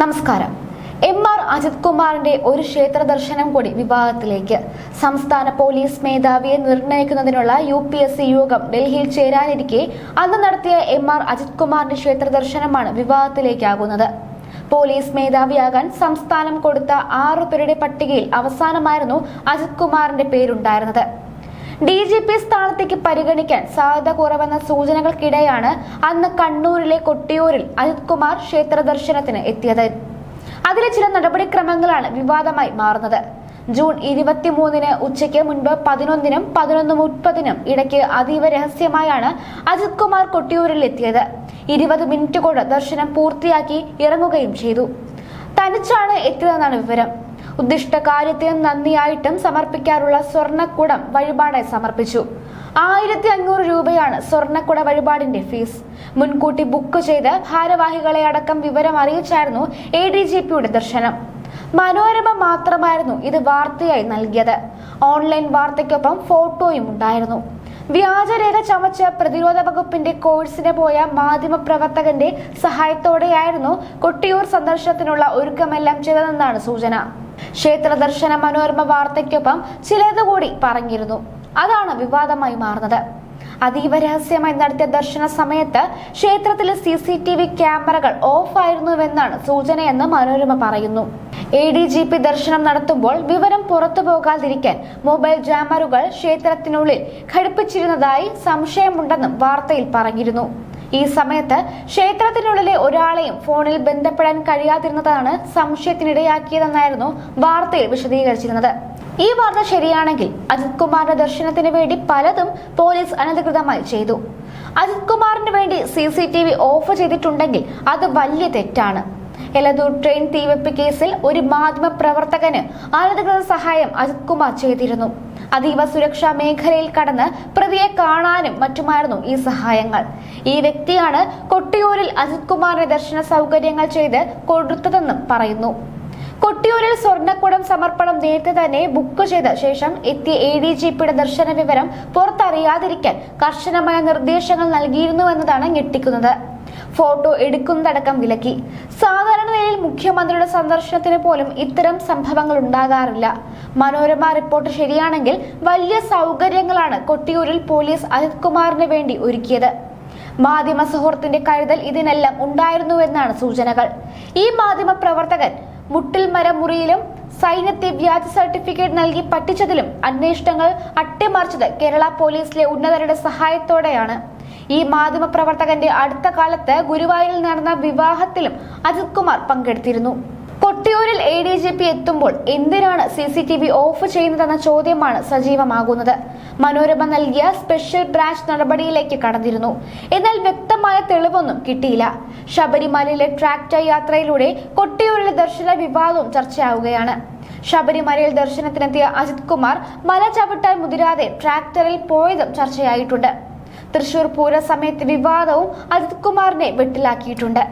നമസ്കാരം. M R Ajith കുമാറിന്റെ ഒരു ക്ഷേത്ര ദർശനം കൂടി വിഭാഗത്തിലേക്ക്. സംസ്ഥാന പോലീസ് മേധാവിയെ നിർണയിക്കുന്നതിനുള്ള യു പി എസ് സി യോഗം ഡൽഹിയിൽ ചേരാനിരിക്കെ അന്ന് നടത്തിയ എം ആർ അജിത് കുമാറിന്റെ ക്ഷേത്ര ദർശനമാണ് വിവാഹത്തിലേക്കാകുന്നത് പോലീസ് മേധാവിയാകാൻ സംസ്ഥാനം കൊടുത്ത ആറു പേരുടെ പട്ടികയിൽ അവസാനമായിരുന്നു അജിത് കുമാറിന്റെ പേരുണ്ടായിരുന്നത്. ഡി ജി പി സ്ഥാനത്തേക്ക് പരിഗണിക്കാൻ സാധ്യത കുറവെന്ന സൂചനകൾക്കിടെയാണ് അന്ന് കണ്ണൂരിലെ കൊട്ടിയൂരിൽ അജിത് കുമാർ ക്ഷേത്ര ദർശനത്തിന് എത്തിയത്. അതിലെ ചില നടപടിക്രമങ്ങളാണ് വിവാദമായി മാറുന്നത്. ജൂൺ ഇരുപത്തിമൂന്നിന് ഉച്ചയ്ക്ക് മുൻപ് പതിനൊന്നിനും പതിനൊന്ന് മുപ്പതിനും ഇടയ്ക്ക് അതീവ രഹസ്യമായാണ് അജിത് കുമാർ കൊട്ടിയൂരിൽ എത്തിയത്. ഇരുപത് മിനിറ്റ് കൊണ്ട് ദർശനം പൂർത്തിയാക്കി ഇറങ്ങുകയും ചെയ്തു. തനിച്ചാണ് എത്തിയതെന്നാണ് വിവരം. ഉദ്ദിഷ്ട കാര്യത്തിന് നന്ദിയായിട്ടും സമർപ്പിക്കാറുള്ള സ്വർണക്കുടം വഴിപാടായി സമർപ്പിച്ചു. ആയിരത്തി അഞ്ഞൂറ് രൂപയാണ് സ്വർണക്കുട വഴിപാടിന്റെ ഫീസ്. മുൻകൂട്ടി ബുക്ക് ചെയ്ത് ഭാരവാഹികളെ അടക്കം വിവരം അറിയിച്ചായിരുന്നു എ ഡി ജി പിയുടെ ദർശനം. മനോരമ മാത്രമായിരുന്നു ഇത് വാർത്തയായി നൽകിയത്. ഓൺലൈൻ വാർത്തയ്ക്കൊപ്പം ഫോട്ടോയും ഉണ്ടായിരുന്നു. വ്യാജരേഖ ചമച്ച് പ്രതിരോധ വകുപ്പിന്റെ കോഴ്സിന് പോയ മാധ്യമപ്രവർത്തകന്റെ സഹായത്തോടെയായിരുന്നു കൊട്ടിയൂർ സന്ദർശനത്തിനുള്ള ഒരുക്കമെല്ലാം ചെയ്തതെന്നാണ് സൂചന. ക്ഷേത്ര ദർശന മനോരമ വാർത്തയ്ക്കൊപ്പം ചിലത് കൂടി പറഞ്ഞിരുന്നു. അതാണ് വിവാദമായി മാറുന്നത്. അതീവ രഹസ്യമായി നടത്തിയ ദർശന സമയത്ത് ക്ഷേത്രത്തിലെ സി സി ടി വി ക്യാമറകൾ ഓഫായിരുന്നുവെന്നാണ് സൂചനയെന്ന് മനോരമ പറയുന്നു. എ ഡി ജി പി ദർശനം നടത്തുമ്പോൾ വിവരം പുറത്തു പോകാതിരിക്കാൻ മൊബൈൽ ജാമറുകൾ ക്ഷേത്രത്തിനുള്ളിൽ ഘടിപ്പിച്ചിരുന്നതായി സംശയമുണ്ടെന്നും വാർത്തയിൽ പറഞ്ഞിരുന്നു. ഈ സമയത്ത് ക്ഷേത്രത്തിനുള്ളിലെ ഒരാളെയും ഫോണിൽ ബന്ധപ്പെടാൻ കഴിയാതിരുന്നതാണ് സംശയത്തിനിടയാക്കിയതെന്നായിരുന്നു വാർത്തയിൽ വിശദീകരിച്ചിരുന്നത്. ഈ വാർത്ത ശരിയാണെങ്കിൽ അജിത് കുമാറിന്റെ ദർശനത്തിന് വേണ്ടി പലതും പോലീസ് അനധികൃതമായി ചെയ്തു. അജിത് കുമാറിന് വേണ്ടി C C T V off ചെയ്തിട്ടുണ്ടെങ്കിൽ അത് വലിയ തെറ്റാണ്. എലദൂർ ട്രെയിൻ തീവെപ്പ് കേസിൽ ഒരു മാധ്യമ പ്രവർത്തകന് അനധികൃത സഹായം അജിത് കുമാർ ചെയ്തിരുന്നു. അതീവ സുരക്ഷാ മേഖലയിൽ കടന്ന് പ്രതിയെ കാണാനും മറ്റുമായിരുന്നു ഈ സഹായങ്ങൾ. ഈ വ്യക്തിയാണ് കൊട്ടിയൂരിൽ അജിത് കുമാറിന്റെ ദർശന സൗകര്യങ്ങൾ ചെയ്ത് കൊടുത്തതെന്നും പറയുന്നു. കൊട്ടിയൂരിൽ സ്വർണക്കുടം സമർപ്പണം നേരത്തെ തന്നെ ബുക്ക് ചെയ്ത ശേഷം എത്തിയ എ ഡി ജി പിയുടെ ദർശന വിവരം പുറത്തറിയാതിരിക്കാൻ കർശനമായ നിർദ്ദേശങ്ങൾ നൽകിയിരുന്നുവെന്നതാണ് ഞെട്ടിക്കുന്നത്. ഫോട്ടോ എടുക്കുന്നതടക്കം വിലക്കി. സാധാരണ നിലയിൽ മുഖ്യമന്ത്രിയുടെ സന്ദർശനത്തിന് പോലും ഇത്തരം സംഭവങ്ങൾ ഉണ്ടാകാറില്ല. മനോരമ റിപ്പോർട്ട് ശരിയാണെങ്കിൽ വലിയ സൗകര്യങ്ങളാണ് കൊട്ടിയൂരിൽ പോലീസ് അജിത് കുമാറിന് വേണ്ടി ഒരുക്കിയത്. മാധ്യമ സുഹൃത്തിന്റെ കരുതൽ ഇതിനെല്ലാം ഉണ്ടായിരുന്നുവെന്നാണ് സൂചനകൾ. ഈ മാധ്യമ പ്രവർത്തകൻ മുട്ടിൽ മരമുറിയിലും സൈന്യത്തെ വ്യാജ സർട്ടിഫിക്കറ്റ് നൽകി പറ്റിച്ചതിലും അന്വേഷണങ്ങൾ അട്ടിമറിച്ചത് കേരള പോലീസിലെ ഉന്നതരുടെ സഹായത്തോടെയാണ്. ഈ മാധ്യമ പ്രവർത്തകന്റെ അടുത്ത കാലത്ത് ഗുരുവായൂരിൽ നടന്ന വിവാഹത്തിലും അജിത് കുമാർ പങ്കെടുത്തിരുന്നു. കൊട്ടിയൂരിൽ എ ഡി ജി പി എത്തുമ്പോൾ എന്തിനാണ് C C T V off ചെയ്യുന്നതെന്ന ചോദ്യമാണ് സജീവമാകുന്നത്. മനോരമ നൽകിയ സ്പെഷ്യൽ ബ്രാഞ്ച് നടപടിയിലേക്ക് കടന്നിരുന്നു. എന്നാൽ വ്യക്തമായ തെളിവൊന്നും കിട്ടിയില്ല. ശബരിമലയിലെ ട്രാക്ടർ യാത്രയിലൂടെ കൊട്ടിയൂരിലെ ദർശന വിവാദവും ചർച്ചയാവുകയാണ്. ശബരിമലയിൽ ദർശനത്തിനെത്തിയ അജിത് കുമാർ മല ചവിട്ടാൻ മുതിരാതെ ട്രാക്ടറിൽ പോയതും ചർച്ചയായിട്ടുണ്ട്. തൃശൂർ പൂര സമയത്ത് വിവാദവും അജിത് കുമാറിനെ വെട്ടിലാക്കിയിട്ടുണ്ട്.